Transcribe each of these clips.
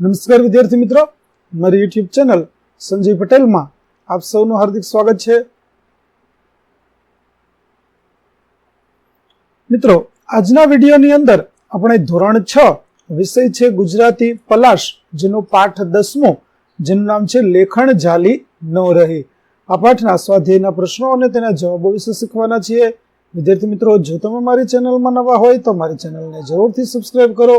નમસ્કાર વિદ્યાર્થી મિત્રો, મારી યુટ્યુબ ચેનલ સંજય પટેલમાં આપ સૌનું હાર્દિક સ્વાગત છે. મિત્રો, આજના વિડીયોની અંદર આપણે ધોરણ છ વિષય છે ગુજરાતી પલાશ, જેનો પાઠ દસમો, જેનું નામ છે લેખણ જાલી ન રહી. આ પાઠના સ્વાધ્યાયના પ્રશ્નો અને તેના જવાબો વિશે શીખવાના છીએ. વિદ્યાર્થી મિત્રો, જો તમે મારી ચેનલમાં નવા હોય તો મારી ચેનલને જરૂરથી સબસ્ક્રાઇબ કરો.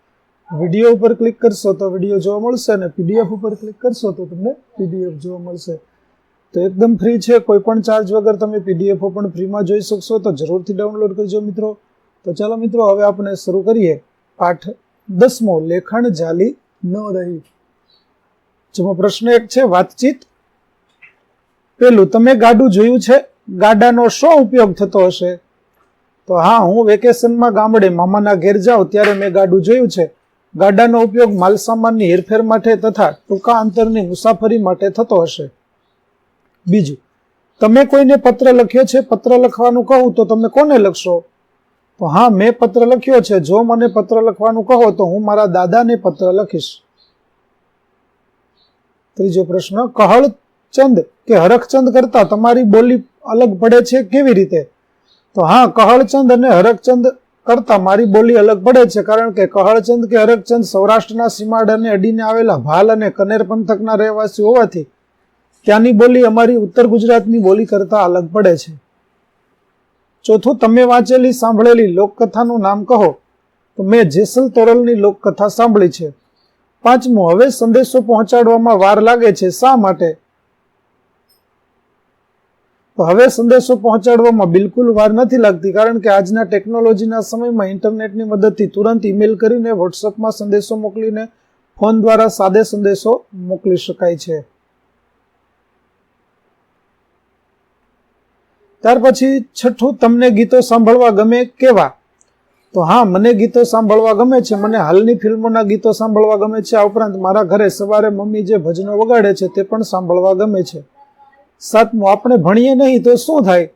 વીડિયો ઉપર ક્લિક કરશો તો વીડિયો જોવા મળશે અને પીડીએફ ઉપર ક્લિક કરશો તો તમને પીડીએફ જોવા મળશે. તો એકદમ ફ્રી છે, કોઈ પણ ચાર્જ વગર તમે પીડીએફો પણ ફ્રીમાં જોઈ શકશો તો જરૂરથી ડાઉનલોડ કરજો મિત્રો. તો ચાલો મિત્રો, હવે આપણે શરૂ કરીએ પાઠ દસમો લેખણ જાલી ન રહી. જેમાં પ્રશ્ન એક છે, વાતચીત. પેલું, તમે ગાડું જોયું છે? ગાડાનો શો ઉપયોગ થતો હશે? તો હા, હું વેકેશનમાં ગામડે મામાના ઘેર જાઉં ત્યારે મેં ગાડું જોયું છે. ગાડાનો ઉપયોગ માલસામાનની હેરફેર માટે તથા ટૂંકા અંતરની મુસાફરી માટે થતો હશે. બીજું, તમે કોઈને પત્ર લખ્યો છે? પત્ર લખવાનું કહું તો તમે કોને લખશો? તો હા, મેં પત્ર લખ્યો છે. જો મને પત્ર લખવાનું કહો તો હું મારા દાદાને પત્ર લખીશ. ત્રીજો પ્રશ્ન કહળચંદ કે હરખચંદ કરતા તમારી બોલી અલગ પડે છે કેવી રીતે? તો હા કહળચંદ અને હરખચંદ કરતા મારી બોલી અલગ પડે છે, કારણ કે કહળચંદ કે હરકચંદ સૌરાષ્ટ્રના સીમાડાને અડીને આવેલા ભાલ અને કનેર પંથકના રહેવાસી હોવાથી ત્યાંની બોલી અમારી ઉત્તર ગુજરાતની બોલી કરતા અલગ પડે છે. ચોથું, તમે વાંચેલી, સાંભળેલી લોકકથાનું નામ કહો. તો મેં જેસલ તોરલની લોકકથા સાંભળી છે. પાંચમું, હવે સંદેશો પહોંચાડવામાં વાર લાગે છે, શા માટે? તો હવે સંદેશો પહોંચાડવામાં બિલકુલ વાર નથી લાગતી, કારણ કે આજના ટેકનોલોજીના સમયમાં ઇન્ટરનેટની મદદથી તુરંત ઈમેલ કરીને વોટ્સઅપમાં સંદેશો મોકલીને ફોન દ્વારા સાદે સંદેશો મોકલી શકાય છે. ત્યાર પછી છઠ્ઠું, તમને ગીતો સાંભળવા ગમે કેવા? તો હા, મને ગીતો સાંભળવા ગમે છે, મને હાલની ફિલ્મોના ગીતો સાંભળવા ગમે છે. આ ઉપરાંત મારા ઘરે સવારે મમ્મી જે ભજનો વગાડે છે તે પણ સાંભળવા ગમે છે. સાતમું, આપણે ભણીએ નહીં તો શું થાય?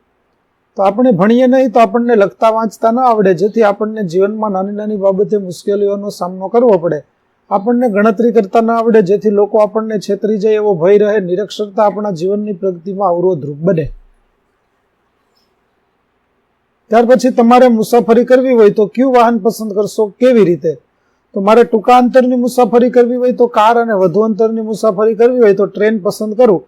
તો આપણે ભણીએ નહીં તો આપણને લખતા વાંચતા ન આવડે, જેથી આપણને જીવનમાં નાની નાની બાબતે મુશ્કેલીઓનો સામનો કરવો પડે. આપણને ગણતરી કરતા ન આવડે, જેથી લોકો આપણને છેતરી જાય એવો ભય રહે. નિરક્ષરતા આપણા જીવનની પ્રગતિમાં અવરોધરૂપ બને. ત્યાર પછી તમારે મુસાફરી કરવી હોય તો કયું વાહન પસંદ કરશો? કેવી રીતે? તો મારે ટૂંકા અંતરની મુસાફરી કરવી હોય તો કાર અને વધુ અંતરની મુસાફરી કરવી હોય તો ટ્રેન પસંદ કરું.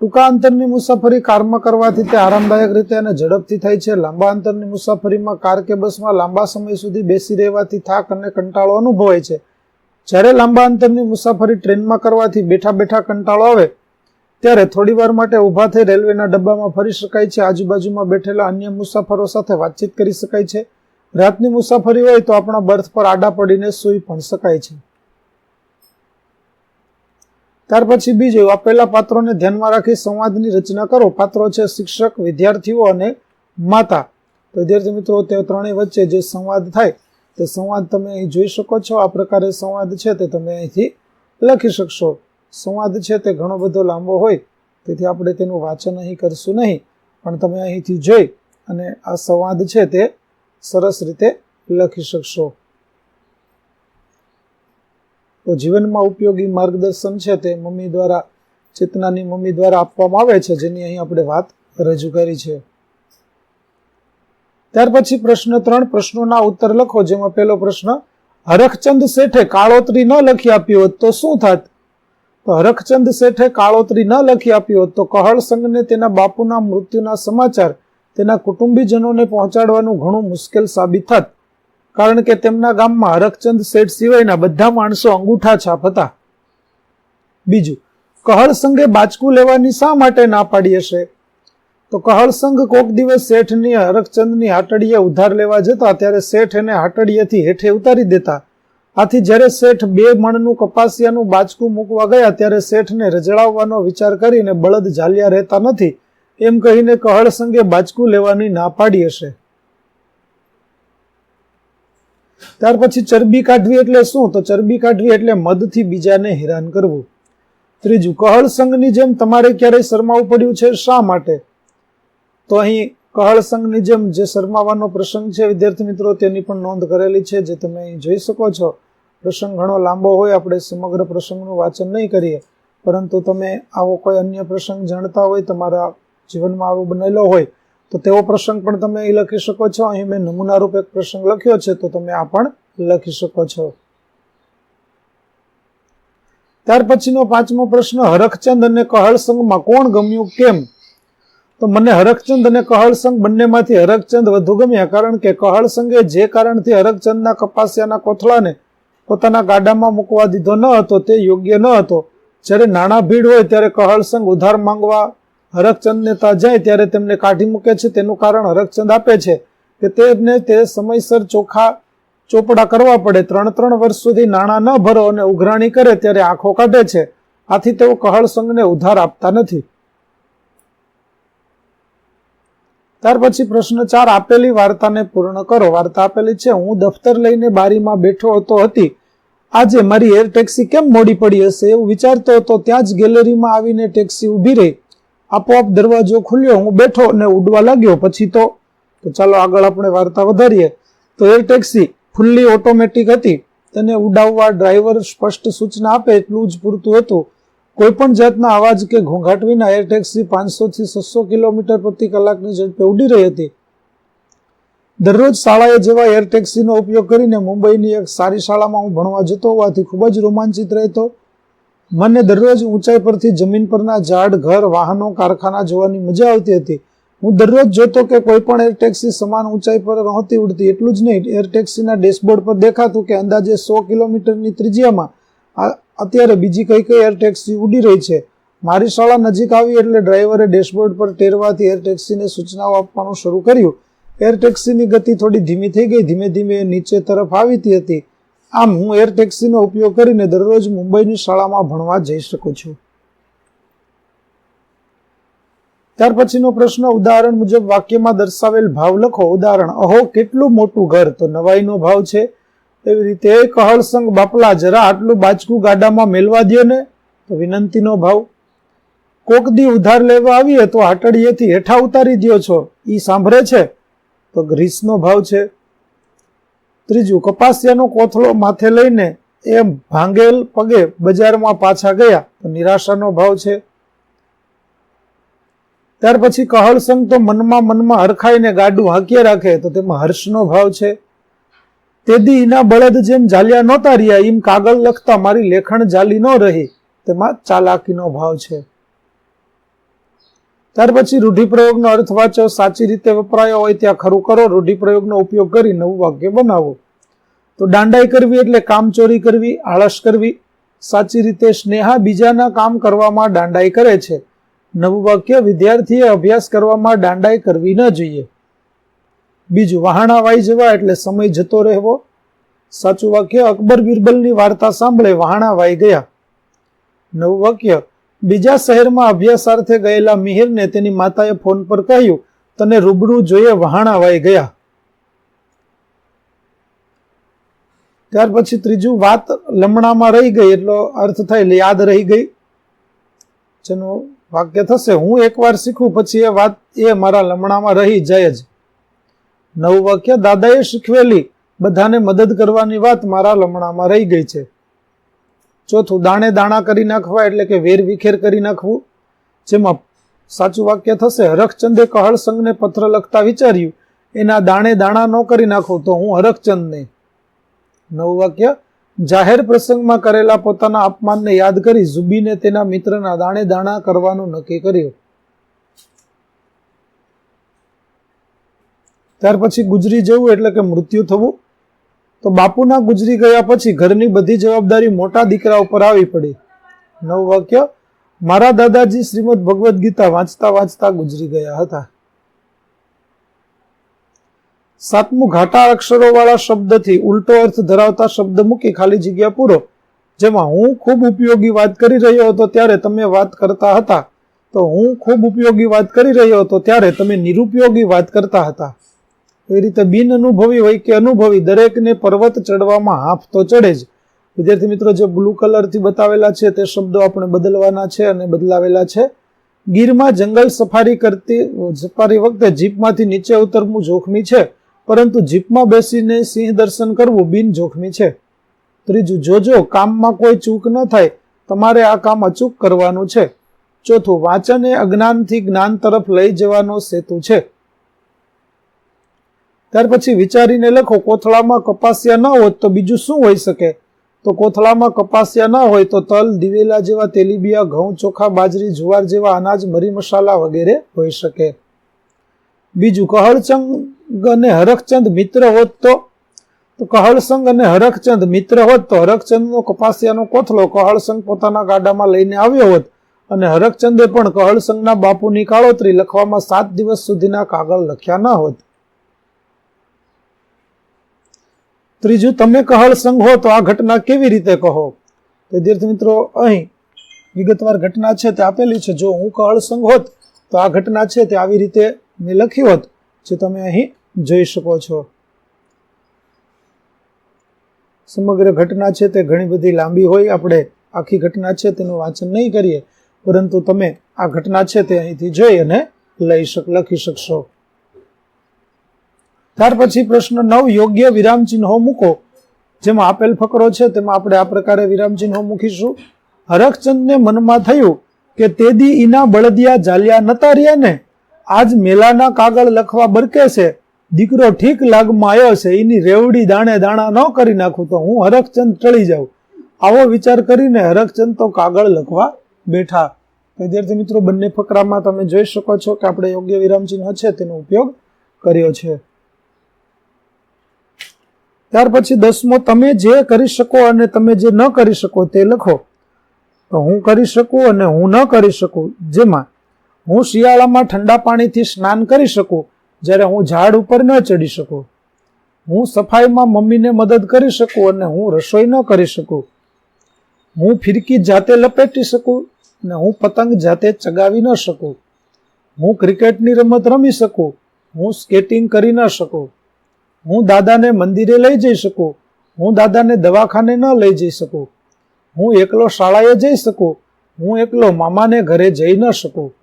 ટૂંકા અંતરની મુસાફરી કારમાં કરવાથી તે આરામદાયક રીતે અને ઝડપથી થાય છે. લાંબા અંતરની મુસાફરીમાં કાર કે બસમાં લાંબા સમય સુધી બેસી રહેવાથી થાક અને કંટાળો અનુભવાય છે. જ્યારે લાંબા અંતરની મુસાફરી ટ્રેનમાં કરવાથી બેઠા બેઠા કંટાળો આવે, ત્યારે થોડીવાર માટે ઊભા થઈ રેલવેના ડબ્બામાં ફરી શકાય છે. આજુબાજુમાં બેઠેલા અન્ય મુસાફરો સાથે વાતચીત કરી શકાય છે. રાતની મુસાફરી હોય તો આપણા બર્થ પર આડા પડીને સૂઈ પણ શકાય છે. ત્યાર પછી બીજું આપેલા પાત્રોને ધ્યાનમાં રાખી સંવાદની રચના કરો. પાત્રો છે શિક્ષક, વિદ્યાર્થીઓ અને માતા. તો વિદ્યાર્થી મિત્રો, તે ત્રણેય વચ્ચે જે સંવાદ થાય, તે સંવાદ તમે અહીં જોઈ શકો છો. આ પ્રકારે સંવાદ છે તે તમે અહીંથી લખી શકશો. સંવાદ છે તે ઘણો બધો લાંબો હોય, તેથી આપણે તેનું વાંચન અહીં કરશું નહીં. પણ તમે અહીંથી જોઈ અને આ સંવાદ છે તે સરસ રીતે લખી શકશો. તો જીવનમાં ઉપયોગી માર્ગદર્શન છે તે મમ્મી દ્વારા, ચેતનાની મમ્મી દ્વારા આપવામાં આવે છે, જેની અહીં આપણે વાત રજૂ કરી છે. ત્યાર પછી પ્રશ્ન ત્રણ, પ્રશ્નોના ઉત્તર લખો, જેમાં પહેલો પ્રશ્ન, હરખચંદ શેઠે કાળોતરી ન લખી આપ્યો હોત તો શું થાત? તો હરખચંદ શેઠે કાળોતરી ન લખી આપ્યો હોત તો કહળ સંઘને તેના બાપુના મૃત્યુના સમાચાર, તેના કુટુંબીજનોને પહોંચાડવાનું ઘણું મુશ્કેલ સાબિત થાત. કારણ કે તેમના ગામમાં હરખચંદ શેઠ સિવાયના બધા માણસો અંગૂઠા છાપ હતા. બીજું, કહળ સંઘે બાચકું લેવાની શા માટે ના પાડી હશે? તો કહળ સંઘ કોક દિવસ શેઠની હરખચંદની હાટડીએ ઉધાર લેવા જતા ત્યારે શેઠ એને હાટડીએથી હેઠે ઉતારી દેતા. આથી જ્યારે શેઠ બે મણનું કપાસિયાનું બાચકું મૂકવા ગયા ત્યારે શેઠને રજડાવવાનો વિચાર કરીને બળદ ઝાલ્યા રહેતા નથી. એમ કહીને કહળ સંઘે બાચકું લેવાની ના પાડી હશે. ત્યાર પછી ચરબી કાઢવી એટલે શું? તો ચરબી કાઢવી એટલે મદથી બીજાને હેરાન કરવું. ત્રીજું, કહળ સંઘની જેમ તમારે ક્યારેય શરમાવું પડ્યું છે શા માટે? તો અહીં કહળ સંઘની જેમ જે શરમાવાનો પ્રસંગ છે, વિદ્યાર્થી મિત્રો, તેની પણ નોંધ કરેલી છે, જે તમે અહીં જોઈ શકો છો. પ્રસંગ ઘણો લાંબો હોય, આપણે સમગ્ર પ્રસંગનું વાંચન નહીં કરીએ. પરંતુ તમે આવો કોઈ અન્ય પ્રસંગ જાણતા હોય, તમારા જીવનમાં આવો બનેલો હોય તો તેવો પ્રસંગ પણ તમે અહીં લખી શકો છો. અહીં મેં નમૂના રૂપ એક પ્રસંગ લખ્યો છે, તો તમે આ પણ લખી શકો છો. ત્યાર પછીનો પાંચમો પ્રશ્ન, હરખચંદ અને કહળસંગમાં કોણ ગમ્યું કેમ? તો મને હરખચંદ અને કહળસંગ બંનેમાંથી હરખચંદ વધુ ગમ્યા, કારણ કે કહળસંગે જે કારણથી હરખચંદના કપાસિયાના કોથળાને પોતાના ગાડામાં મૂકવા દીધો ન હતો, તે યોગ્ય ન હતો. જ્યારે નાણાં ભીડ હોય ત્યારે કહળસંગ ઉધાર માંગવા હરખચંદને ત્યાં જાય ત્યારે તેમને કાઢી મૂકે છે. તેનું કારણ હરકચંદ આપે છે કે તેમને તે સમયસર ચોખા ચોપડા કરવા પડે. ત્રણ ત્રણ વર્ષ સુધી નાણાં ન ભરો અને ઉઘરાણી કરે ત્યારે આંખો કાઢે છે. આથી તેઓ કહળ સંઘને ઉધાર આપતા નથી. ત્યાર પછી પ્રશ્ન ચાર, આપેલી વાર્તાને પૂર્ણ કરો. વાર્તા આપેલી છે, હું દફતર લઈને બારીમાં બેઠો હતો હતી. આજે મારી એર ટેક્સી કેમ મોડી પડી હશે? એવું વિચારતો હતો. ત્યાં જ ગેલેરીમાં આવીને ટેક્સી ઊભી રહી. આપોઆપ દરવાજો ખુલ્યો, હું બેઠો અને ઉડવા લાગ્યો. પછી તો તો ચાલો આગળ આપણે વાર્તા વધારીએ. તો એર ટેક્સી ફૂલ્લી ઓટોમેટિક હતી. તેને ઉડાવવા ડ્રાઈવર સ્પષ્ટ સૂચના આપે એટલું જ પૂરતું હતું. કોઈ પણ જાતના અવાજ કે ઘોંઘાટ વિના એર ટેક્સી પાંચસો થી છસો કિલોમીટર પ્રતિ કલાકની ઝડપે ઉડી રહી હતી. દરરોજ શાળાએ જેવા એર ટેક્સીનો ઉપયોગ કરીને મુંબઈની એક સારી શાળામાં હું ભણવા જતો હોવાથી ખૂબ જ રોમાંચિત રહેતો. મને દરરોજ ઊંચાઈ પરથી જમીન પરના ઝાડ, ઘર, વાહનો, કારખાના જોવાની મજા આવતી હતી. હું દરરોજ જોતો કે કોઈ પણ એર ટેક્સી સમાન ઊંચાઈ પર નહોતી ઉડતી. એટલું જ નહીં એર ટેક્સીના ડેશબોર્ડ પર દેખાતું કે અંદાજે સો કિલોમીટરની ત્રિજ્યામાં અત્યારે બીજી કઈ કઈ એર ટેક્સી ઉડી રહી છે. મારી શાળા નજીક આવી એટલે ડ્રાઈવરે ડેશબોર્ડ પર ટેરવાથી એર ટેક્સીને સૂચનાઓ આપવાનું શરૂ કર્યું. એર ટેક્સીની ગતિ થોડી ધીમી થઈ ગઈ. ધીમે ધીમે નીચે તરફ આવીતી હતી. આમ હું એર ટેક્સીનો ઉપયોગ કરીને દરરોજ મુંબઈની શાળામાં ભણવા જઈ શકું છું. ત્યાર પછીનો પ્રશ્ન ઉદાહરણ મુજબ વાક્યમાં દર્શાવેલ ભાવ લખો. ઉદાહરણ, અહો, કેટલું મોટું ઘર? તો નવાઈનો ભાવ છે. એવી રીતે કહળસંગ બાપલા, જરા આટલું બાચકું ગાડામાં મેલવા દો ને. તો વિનંતીનો ભાવ. કોક દી ઉધાર લેવા આવીએ તો હાટડીએથી હેઠા ઉતારી દો છો. એ સાંભળે છે. તો ગ્રીસનો ભાવ છે. ત્રીજું, કપાસિયાનો કોથળો માથે લઈને એ ભાંગેલ પગે બજારમાં પાછા ગયા. નિરાશાનો ભાવ છે. ત્યાર પછી કહળસંગ તો મનમાં મનમાં હરખાઈને ગાડું હાંકીએ રાખે, તો તેમાં હર્ષનો ભાવ છે. તેદી એના બળદ જેમ જાલિયા નહોતા રહ્યા એમ કાગળ લખતા મારી લેખણ જાલી ન રહી, તેમાં ચાલાકીનો ભાવ છે. ત્યાર પછી રૂઢિપ્રયોગનો અર્થ વાંચો, સાચી રીતે વપરાયો હોય ત્યાં ખરું કરો, રૂઢિપ્રયોગનો ઉપયોગ કરી નવું વાક્ય બનાવો. તો દાંડાઈ કરવી એટલે કામચોરી કરવી, આળસ કરવી, સાચી રીતે સ્નેહા બીજાના કામ કરવામાં દાંડાઈ કરે છે. નવું વાક્ય વિદ્યાર્થીએ અભ્યાસ કરવામાં દાંડાઈ કરવી ન જોઈએ. બીજું, વહાણા વાઈ જવા એટલે સમય જતો રહેવો. સાચું વાક્ય અકબર બિરબલની વાર્તા સાંભળે, વહાણા વાઈ ગયા. નવું વાક્ય બીજા શહેરમાં અભ્યાસાર્થે ગયેલા મિહિરને તેની માતાએ ફોન પર કહ્યું, તને રૂબરૂ જોઈએ વહાણા વાઈ ગયા. ત્યાર પછી ત્રીજું વાત લમણામાં રહી ગઈ, એટલો અર્થ થાય યાદ રહી ગઈ. જેનું વાક્ય થશે, હું એકવાર શીખું, પછી એ વાત એ મારા લમણામાં રહી જાય જ. નવું વાક્ય, દાદાએ શીખવેલી, બધાને મદદ કરવાની વાત મારા લમણામાં રહી ગઈ છે. ચોથું દાણે દાણા કરી નાખવા એટલે કે વેર વિખેર કરી નાખવું, જેમાં સાચું વાક્ય થશે, હરખચંદે કહળ સંઘને પત્ર લખતા વિચાર્યું, એના દાણે દાણા ન કરી નાખું તો હું હરખચંદને. નવું વાક્ય, જાહેર પ્રસંગમાં કરેલા પોતાના અપમાનને યાદ કરી ઝુબીને તેના મિત્રના દાણે દાણા કરવાનું નક્કી કર્યું. ત્યાર પછી ગુજરી જવું એટલે કે મૃત્યુ થવું તો બાપુના ગુજરી ગયા પછી ઘરની બધી જવાબદારી મોટા દીકરા ઉપર આવી પડી. નવ વાક્ય મારા દાદાજી શ્રીમદ ભગવદ્ ગીતા વાંચતા વાંચતા ગુજરી ગયા હતા. સાતમું, ઘાટા અક્ષરો વાળા શબ્દથી ઉલટો અર્થ ધરાવતા શબ્દ મૂકી ખાલી જગ્યા પૂરો. જેમાં હું ખૂબ ઉપયોગી વાત કરી રહ્યો હતો ત્યારે તમે વાત કરતા હતા. તો હું ખૂબ ઉપયોગી વાત કરી રહ્યો હતો ત્યારે તમે નિરુપયોગી વાત કરતા હતા. એ રીતે બિન અનુભવી હોય કે અનુભવી, દરેકને પર્વત ચડવામાં હાફ તો ચડે જ. વિદ્યાર્થી મિત્રો, જે બ્લુ કલરથી બતાવેલા છે, તે શબ્દો આપણે બદલવાના છે અને બદલાવેલા છે. ગીરમાં જંગલ સફારી કરતી, સફારી વખતે જીપમાંથી નીચે ઉતરવું જોખમી છે, પરંતુ જીપમાં બેસીને સિંહ દર્શન કરવું બિન જોખમી છે. ત્રીજું, જોજો, કામમાં કોઈ ચૂક ન થાય. તમારે આ કામ અચૂક કરવાનું છે. ચોથું, વાંચન એ અજ્ઞાનથી જ્ઞાન તરફ લઈ જવાનો સેતુ છે. ત્યાર પછી વિચારીને લખો, કોથળામાં કપાસિયા ન હોત તો બીજું શું હોઈ શકે? તો કોથળામાં કપાસિયા ન હોય તો તલ, દિવેલા જેવા તેલીબિયા, ઘઉં, ચોખા, બાજરી, જુવાર જેવા અનાજ, મરી મસાલા વગેરે હોઈ શકે. બીજું, કહળચંગ અને હરખચંદ મિત્ર હોત તો? તો કહળસંગ અને હરખચંદ મિત્ર હોત તો હરખચંદનો કપાસિયાનો કોથળો કહળસંગ પોતાના ગાડામાં લઈને આવ્યો હોત અને હરખચંદે પણ કહળસંગના બાપુની કાળોતરી લખવામાં સાત દિવસ સુધીના કાગળ લખ્યા ન હોત. ત્રીજું, તમે કહળ સંઘ હો તો આ ઘટના કેવી રીતે કહો? વિદ્યાર્થી મિત્રો, અહીં વિગતવાર ઘટના છે તે આપેલી છે. જો હું કહળ સંઘ હોત તો આ ઘટના છે તે આવી રીતે મેં લખી હોત જે તમે અહીં જોઈ શકો છો. સમગ્ર ઘટના છે તે ઘણી બધી લાંબી હોય, આપણે આખી ઘટના છે તેનું વાંચન નહીં કરીએ, પરંતુ તમે આ ઘટના છે તે અહીંથી જોઈ અને લઈ શક, લખી શકશો. ત્યાર પછી પ્રશ્ન નવ, યોગ્ય વિરામ ચિહ્નો મૂકો. જેમાં આપેલ ફકરો છે, તેમાં આપણે આ પ્રકારે વિરામ ચિહ્નો મૂકીશું. હરખચંદને મનમાં થયું કે તેદી ઈના બળદિયા જાલિયા નતા રહ્યા ને આજ મેલાના કાગળ લખવા બરકે છે. દીકરો ઠીક લાગમાં આવ્યો છે એની રેવડી દાણે દાણા ન કરી નાખું તો હું હરખચંદ ટળી જાઉં. આવો વિચાર કરીને હરખચંદ તો કાગળ લખવા બેઠા. વિદ્યાર્થી મિત્રો, બંને ફકરામાં તમે જોઈ શકો છો કે આપણે યોગ્ય વિરામ ચિહ્ન છે, તેનો ઉપયોગ કર્યો છે. ત્યાર પછી દસમો, તમે જે કરી શકો અને તમે જે ન કરી શકો તે લખો. તો હું કરી શકું અને હું ન કરી શકું, જેમાં હું શિયાળામાં ઠંડા પાણીથી સ્નાન કરી શકું, જ્યારે હું ઝાડ ઉપર ન ચડી શકું. હું સફાઈમાં મમ્મીને મદદ કરી શકું અને હું રસોઈ ન કરી શકું. હું ફિરકી જાતે લપેટી શકું અને હું પતંગ જાતે ચગાવી ન શકું. હું ક્રિકેટની રમત રમી શકું. હું સ્કેટિંગ કરી ન શકું. હું દાદાને મંદિરે લઈ જઈ શકું. હું દાદાને દવાખાને ન લઈ જઈ શકું. હું એકલો શાળાએ જઈ શકું. હું એકલો મામાને ઘરે જઈ ન શકું.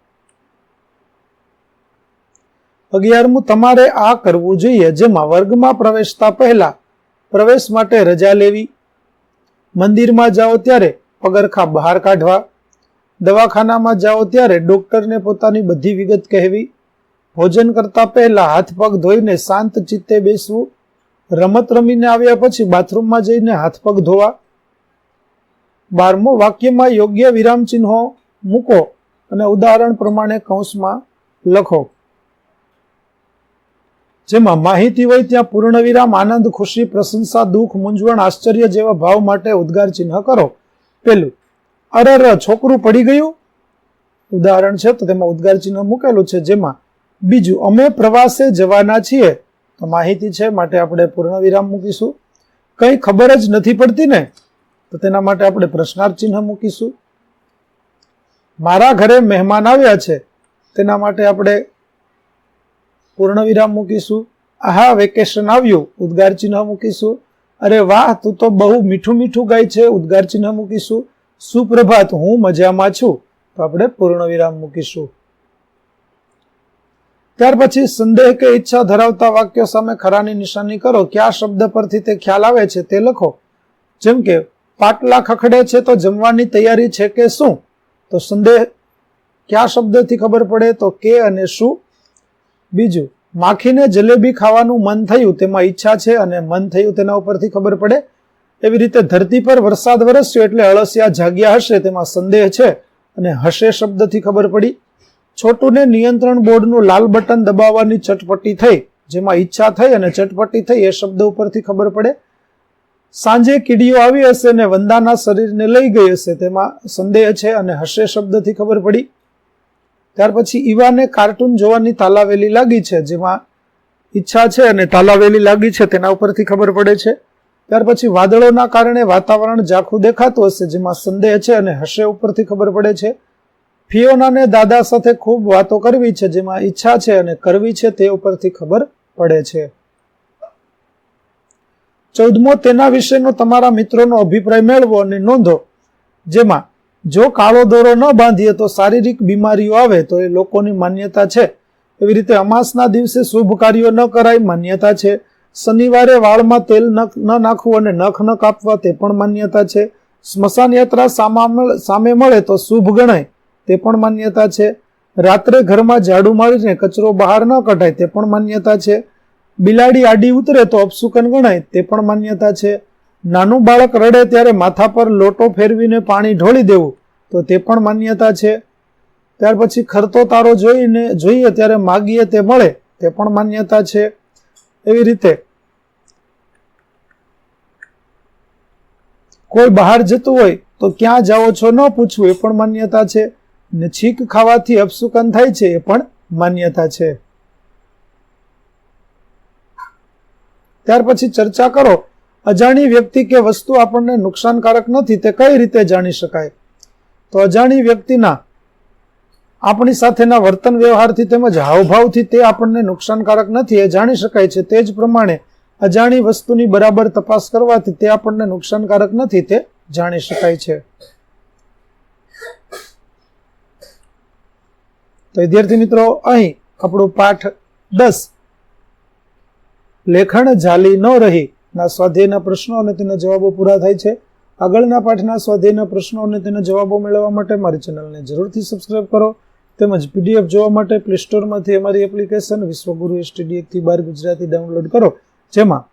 અગિયારમું, તમારે આ કરવું જોઈએ. જેમાં વર્ગમાં પ્રવેશતા પહેલા પ્રવેશ માટે રજા લેવી. મંદિરમાં જાઓ ત્યારે પગરખા બહાર કાઢવા. દવાખાનામાં જાઓ ત્યારે ડોક્ટરને પોતાની બધી વિગત કહેવી. ભોજન કરતા પહેલા હાથ પગ ધોઈને શાંત ચિત્તે બેસવું. રમત રમીને આવ્યા પછી બાથરૂમમાં જઈને હાથ પગ ધોવા. બારમો વાક્યમાં યોગ્ય વિરામ ચિહ્નો મૂકો અને ઉદાહરણ પ્રમાણે કૌંસમાં લખો. જેમાં માહિતી હોય ત્યાં પૂર્ણ વિરામ, આનંદ, ખુશી, પ્રશંસા, દુઃખ, મૂંઝવણ, આશ્ચર્ય જેવા ભાવ માટે ઉદ્ગાર ચિહ્ન કરો. પેલું, અરર, છોકરું પડી ગયું. ઉદાહરણ છે તો તેમાં ઉદ્ગાર ચિહ્ન મૂકેલું છે જેમાં બીજું, અમે પ્રવાસે જવાના છીએ. તો માહિતી છે, માટે આપણે પૂર્ણ વિરામ મૂકીશું. કંઈ ખબર જ નથી પડતી ને, તો તેના માટે આપણે પ્રશ્નાર્થ ચિહ્ન મૂકીશું. મારા ઘરે મહેમાન આવ્યા છે, તેના માટે આપણે પૂર્ણ વિરામ મૂકીશું. આહા, વેકેશન આવ્યું ઉદ્ગાર ચિહ્ન મૂકીશું. અરે વાહ, તું તો બહુ મીઠું મીઠું ગાય છે ઉદ્ગાર ચિહ્ન મૂકીશું. સુપ્રભાત, હું મજામાં છું. તો આપણે પૂર્ણ વિરામ મૂકીશું. ત્યાર પછી સંદેહ કે ઈચ્છા ધરાવતા વાક્યો સામે ખરાની નિશાની કરો. કયા શબ્દ પરથી તે ખ્યાલ આવે છે તે લખો. જેમ કે, પાટલા ખખડે છે તો જમવાની તૈયારી છે કે શું? તો સંદેહ કયા શબ્દથી ખબર પડે? તો કે અને શું? બીજું, માખીને જલેબી ખાવાનું મન થયું તેમાં ઈચ્છા છે અને મન થયું તેના ઉપરથી ખબર પડે. એવી રીતે ધરતી પર વરસાદ વરસ્યો એટલે અળસિયા જાગ્યા હશે તેમાં સંદેહ છે અને હશે શબ્દથી ખબર પડી. છોટુને નિયંત્રણ બોર્ડનું લાલ બટન દબાવવાની ચટપટી થઈ, જેમાં ઈચ્છા થઈ અને ચટપટી થઈ એ શબ્દ ઉપરથી ખબર પડે. સાંજે કીડીઓ આવી હશે અને વંદાના શરીરને લઈ ગઈ હશે, તેમાં સંદેહ છે અને હશે શબ્દથી ખબર પડી. ત્યાર પછી ઈવાને કાર્ટૂન જોવાની તાલાવેલી લાગી છે, જેમાં ઈચ્છા છે અને તાલાવેલી લાગી છે તેના ઉપરથી ખબર પડે છે. ત્યાર પછી વાદળોના કારણે વાતાવરણ ઝાખું દેખાતું હશે, જેમાં સંદેહ છે અને હશે ઉપરથી ખબર પડે છે. ફિયોનાને દાદા સાથે ખૂબ વાતો કરવી છે, જેમાં ઈચ્છા છે અને કરવી છે તે ઉપરથી ખબર પડે છે. ચૌદમો, તેના વિશેનો તમારા મિત્રોનો અભિપ્રાય મેળવો અને નોંધો, જેમાં જો કાળો દોરો ન બાંધીએ તો શારીરિક બીમારીઓ આવે તો એ લોકોની માન્યતા છે. એવી રીતે અમાસના દિવસે શુભ કાર્યો ન કરાય, માન્યતા છે. શનિવારે વાળમાં તેલ ન નાખવું અને નખ ન કાપવા તે પણ માન્યતા છે. સ્મશાન યાત્રા સામે મળે તો શુભ ગણાય. તે પણ માન્યતા છે. રાત્રે ઘરમાં ઝાડુ મારીને કચરો બહાર ન કઢાય તે પણ માન્યતા છે. બિલાડી આડી ઉતરે તો અપસુકન ગણાય તે પણ માન્યતા છે. નાનું બાળક રડે ત્યારે માથા પર લોટો ફેરવીને પાણી ઢોળી દેવું તો તે પણ માન્યતા છે. ત્યાર પછી ખરતો તારો જોઈને જોઈએ ત્યારે માગીએ તે મળે તે પણ માન્યતા છે. એવી રીતે કોઈ બહાર જતું હોય તો ક્યાં જાઓ છો ન પૂછવું એ પણ માન્યતા છે. ને છીક ખાવાથી અપસુકન થાય છે એ પણ માન્યતા છે. ત્યાર પછી ચર્ચા કરો, અજાણી વ્યક્તિ કે વસ્તુ આપણને નુકસાનકારક નથી, તે કઈ રીતે જાણી શકાય? તો અજાણી વ્યક્તિના, આપણી સાથેના વર્તન વ્યવહારથી તેમજ હાવભાવથી તે આપણને નુકસાનકારક નથી, એ જાણી શકાય છે. તે જ પ્રમાણે અજાણી વસ્તુની બરાબર તપાસ કરવાથી તે આપણને નુકસાનકારક નથી, તે જાણી શકાય છે. તો વિદ્યાર્થી મિત્રો, અહીં આપણો પાઠ દસ. લેખણ જાલી ન રહી ના સ્વાધ્યાયના પ્રશ્નો અને તેના જવાબો પૂરા થાય છે. આગળના પાઠના સ્વાધ્યાયના પ્રશ્નો અને તેના જવાબો મેળવવા માટે મારી ચેનલને જરૂરથી સબસ્ક્રાઇબ કરો. તેમજ પીડીએફ જોવા માટે પ્લે સ્ટોરમાંથી અમારી એપ્લિકેશન વિશ્વગુરુ એસટીડી એકથી બાર ગુજરાતી ડાઉનલોડ કરો. જેમાં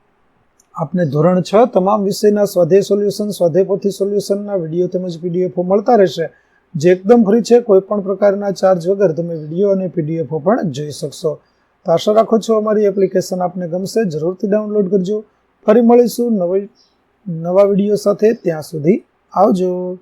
આપને ધોરણ છ તમામ વિષયના સ્વાધ્યાય સોલ્યુશન સ્વાધ્યાયપોથી સોલ્યુશનના વીડિયો તેમજ પીડીએફો મળતા રહેશે. જે એકદમ ફ્રી છે, કોઈ પણ પ્રકારના ચાર્જ વગર તમે વીડિયો અને પીડીએફો પણ જોઈ શકશો. તો આશા રાખો છો અમારી એપ્લિકેશન આપને ગમશે. જરૂરથી ડાઉનલોડ કરજો. ફરી મળીશું નવી, નવા વીડિયો સાથે. ત્યાં સુધી આવજો.